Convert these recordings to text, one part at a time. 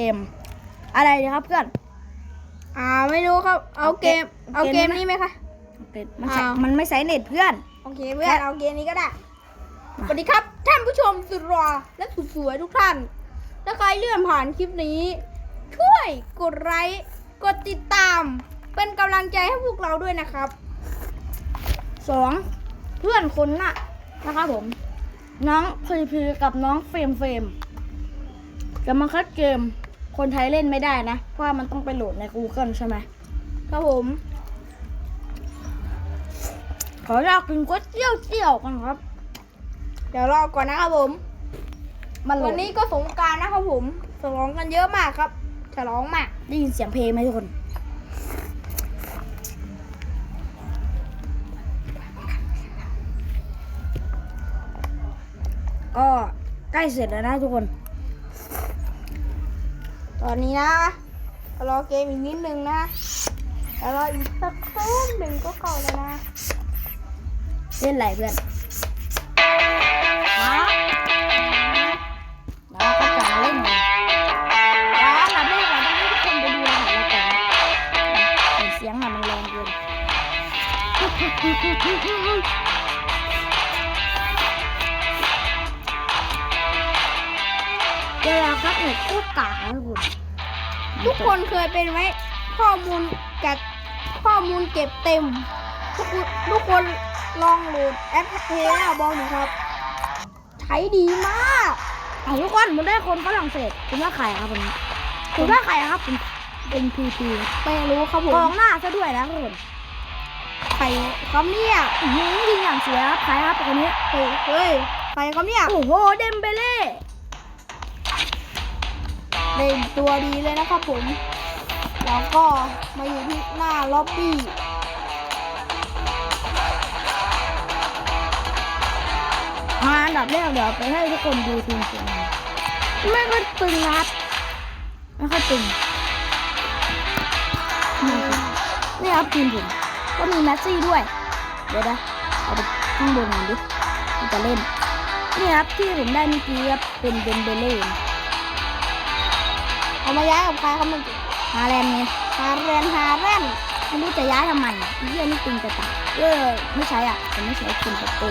เกม อะไรดีครับเพื่อน อ่าไม่รู้ครับ เอาเกม เอาเอาเกเกมม นี้ไหมคะมันใช้อ้าว มันไม่ใช้เน็ตเพื่อน โอเคเพื่อนเอาเกมนี้ก็ได้ มา สวัสดีครับ ท่านผู้ชมสุดรอและสุดสวยทุกท่าน ถ้าใครเลื่อนผ่านคลิปนี้ ช่วยกดไลค์ กดติดตาม เป็นกำลังใจให้พวกเราด้วยนะครับ สองเพื่อนคนน่ะนะครับผม น้องพีพีกับน้องเฟรมเฟรมจะมาคัดเกม คนไทยเล่นไม่ได้นะ เพราะว่ามันต้องไปโหลดใน Google ใช่ไหมครับผม ขออยากกินก๋วยเตี๋ยวเตี๋ยวกันครับ เดี๋ยวรอก่อนนะครับผมมันโหลวัดนนี้ก็สงกรารนะครับผมฉลองกันเยอะมากครับฉลองมากได้ยินเสียงเพลงไหมทุกคนก็ใกล้เสร็จแล้วนะทุกคน ตอนนี้นะรอเกมอีกนิดนึงนะแล้วรออีกสักแป๊บหนึ่งก็เข้าแล้วนะเล่นอะไรเพื่อนมาแล้วก็จะมาเล่นกันแล้วเราไม่เราต้องให้ทุกคนไปดูรหัสเราก่อนนะเห็นเสียงอะมันแรงเกิน เวลาครับเนี่ยโคตรกากนะทุกคนทุกคนเคยเป็นไหมข้อมูลจัดข้อมูลเก็บเต็ม ทุกคนทุกคนลองโหลดแอปเทล่าบอลดูครับ ใช้ดีมากเอาทุกคนผมได้คนฝรั่งเศสคุณว่าใครครับผมคุณว่าใครครับผมเป็นพีพีไม่รู้ครับผกอมงหน้าซะด้วยนะทุกคนใครครับเนี่ยอื้อหือยิงอย่างเสียครับใครครับคนนี้เฮ้ยเฮ้ยใครครับเนี่ยโอ้โหเดมเบเล่ เล่นตัวดีเลยนะครับผม แล้วก็มาอยู่ที่หน้าล็อบบี้มาอันดับแรกเดี๋ยวไปให้ทุกคนดูทีมเสียงไม่ค่อยตึงนะครับไม่ค่อยตึงนี่ครับทีมผมก็มีแมสซี่ด้วย เดี๋ยวนะเอาไปข้างบนก่อนดิจะเล่น นี่ครับที่ผมได้เมื่อกี้ครับเป็นเดมเบเล่ เอามาย้ายกับใครครับมันฮาแลนไงฮาเรนฮาเรนไม่รู้จะย้ายทำไมอะไอ้เหี้ยนี่ตึงจะตายเออไม่ใช้อะผมไม่ใช้คิมเปเป้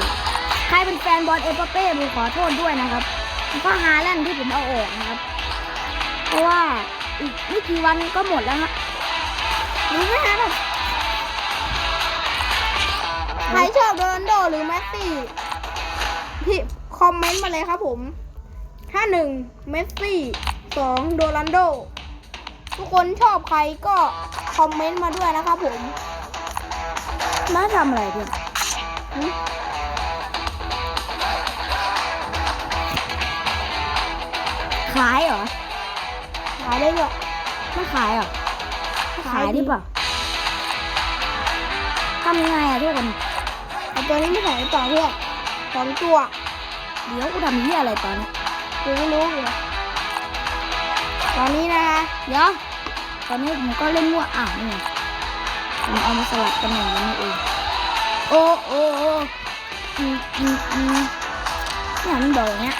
ใครเป็นแฟนบอลเอเปเป้ผมขอโทษด้วยนะครับก็ฮาแลนด์ที่ผมเอาออกนะครับ เพราะว่าอีกไม่กี่วันก็หมดแล้วฮะรู้ไหมฮะแบใครชอบโรนโดหรือแมสซี่พี่คอมเมนต์มาเลยครับผม ถ้าหนึ่งเมสซี่ สองโดรันโด ทุกคนชอบใครก็คอมเมนต์มาด้วยนะครับผมมาทำอะไรเพื่อนหึขายเหรอ ขายได้ด้วยไม่ขายเหรอไม่ขายขายดิดิเปล่าทำยังไงอะทุกคนเอาตัวนี้ไม่ใส่ต่อเพื่อนสองตัว เดี๋ยวกูทำเหี้ยอะไรตอนนี้คือไม่รู้อยู่ ตอนนี้นะคะเดี๋ยวตอนนี้ผมก็เล่นมั่วอ่านี่ผมเอามาสลับกันอย่างนี้เองโอ้โอ้โอ้อืมอืมอืมเนี่ยมันบอกเงี้ย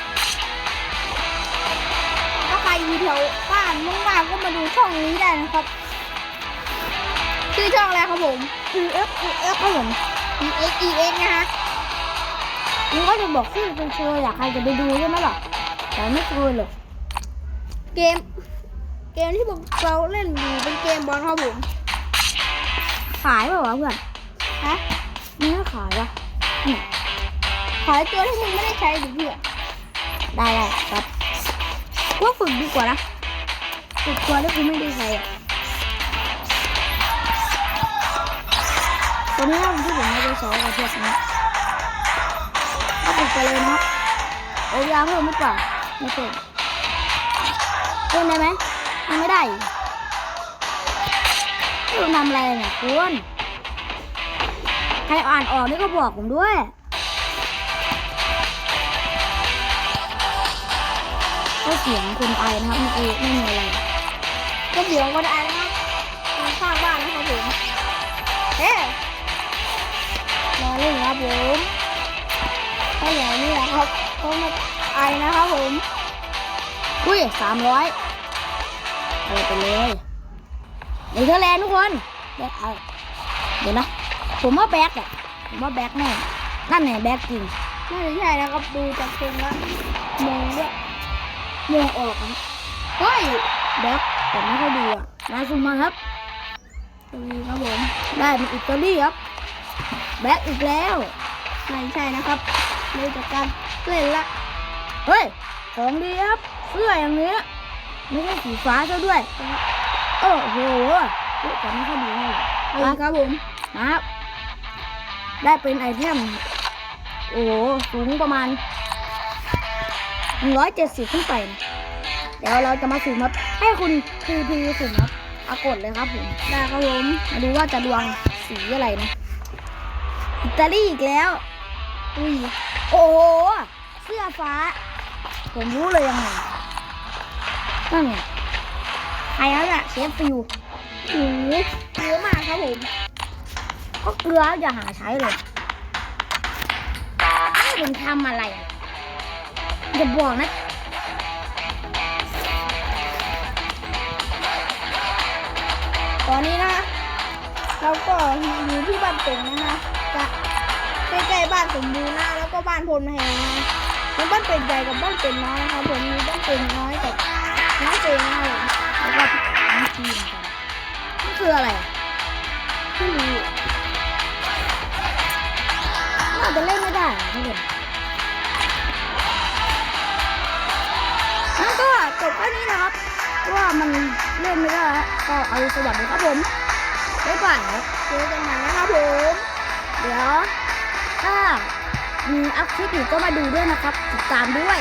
ถ้าใครอยู่แถวบ้านว่างๆก็มาดูช่องนี้ได้นะครับชื่อช่องอะไรครับผมอือเอฟอือเอฟครับผม E X E X นะคะมึงก็จะบอกชื่อเป็นเชยอยากใครจะไปดูใช่ไหมล่ะแต่ไม่เคยเลย เกม เกมที่พวกเราเล่นอยู่เป็นเกมบอลครับผม ขายเปล่าวะเพื่อนฮะมึงไม่ขายวะเนี่ยขายตัวที่มึงไม่ได้ใช้ดิเพื่อนได้ได้ครับกูว่าฝึกดีกว่านะฝึกตัวที่กูไม่ได้ใช้อะตัวนี้ที่ผมไม่ได้ใช้กับพวกนี้ก็ฝึกไปเลยนะครับโอ้ยาเพิ่มหรือเปล่าไม่เพิ่ม เพิ่มได้ไหมยังไม่ได้อีกคุณทำอะไรเนี่ยคุณใครอ่านออกนี่ก็บอกผมด้วยก็เสียงคนไอนะครับเมื่อกี้ไม่มีอะไรก็เสียงก็ได้นะครับทางข้างบ้านนะครับผมเฮ้รอเล่นครับผมถ้าอย่างนี้นะครับเขามาไอนะครับผมอุ้ยสามร้อย เอาไปเลยเนเธอร์แลนด์ทุกคนแบ็คเอาเดี๋ยวนะ ผมว่าแบ็คอะผมว่าแบ็คแน่นั่นไงแบ็คจริงน่าจะใช่นะครับดูจากทรงแล้วมองด้วยมองออกนะเฮ้ยแบ็คแต่ไม่ค่อยดีอะมาซูมมาครับตรงนี้ครับผมได้เป็นอิตาลีครับ แบ็คอีกแล้วไม่ใช่นะครับดูจากการเล่นละเฮ้ยของดีครับเสื้ออย่างนี้ ไม่ใช่สีฟ้าซะด้วย โอ้โหเฮ้ยแต่ไม่ค่อยดีเท่าไหร่เอาอีกครับผมนะครับได้เป็นไอเทม โอ้โห สูงประมาณ170 ขึ้นไปนะเดี๋ยวเราจะมาสุ่มครับ ให้คุณพีพีสุ่มครับเอากดเลยครับผม ได้ครับผม มาดูว่าจะดวงสีอะไรนะ อิตาลีอีกแล้ว อุ้ย โอ้โห เสื้อฟ้า ผมรู้เลยยังไง นั่นไงใครแล้วล่ะเชฟฟิวโอ้โหเยอะมากครับผมก็เกลืออย่าหาใช้เลยผมทำอะไรอะอย่าบอกนะตอนนี้นะ เราก็อยู่ที่บ้านตุ่งนะคะจะใกล้ๆบ้านสมบูรณ์นะแล้วก็บ้านพลแหงนะบ้านเป็ดใหญ่กับบ้านเป็ดน้อยนะครับผมมีบ้านเป็ดน้อยกับ น้องเจนนะครับผมแล้วก็น้ำจีนกันนี่คืออะไรอะที่มีน่าจะเล่นไม่ได้อะทุกคนงั้นก็จบแค่นี้นะครับว่ามันเล่นไม่ได้ก็เอาสวัสดีครับผมบ๊ายบายครับเจอกันใหม่นะครับผมเดี๋ยวถ้ามีอัพคลิปอีกก็มาดูด้วยนะครับ ติดตามด้วย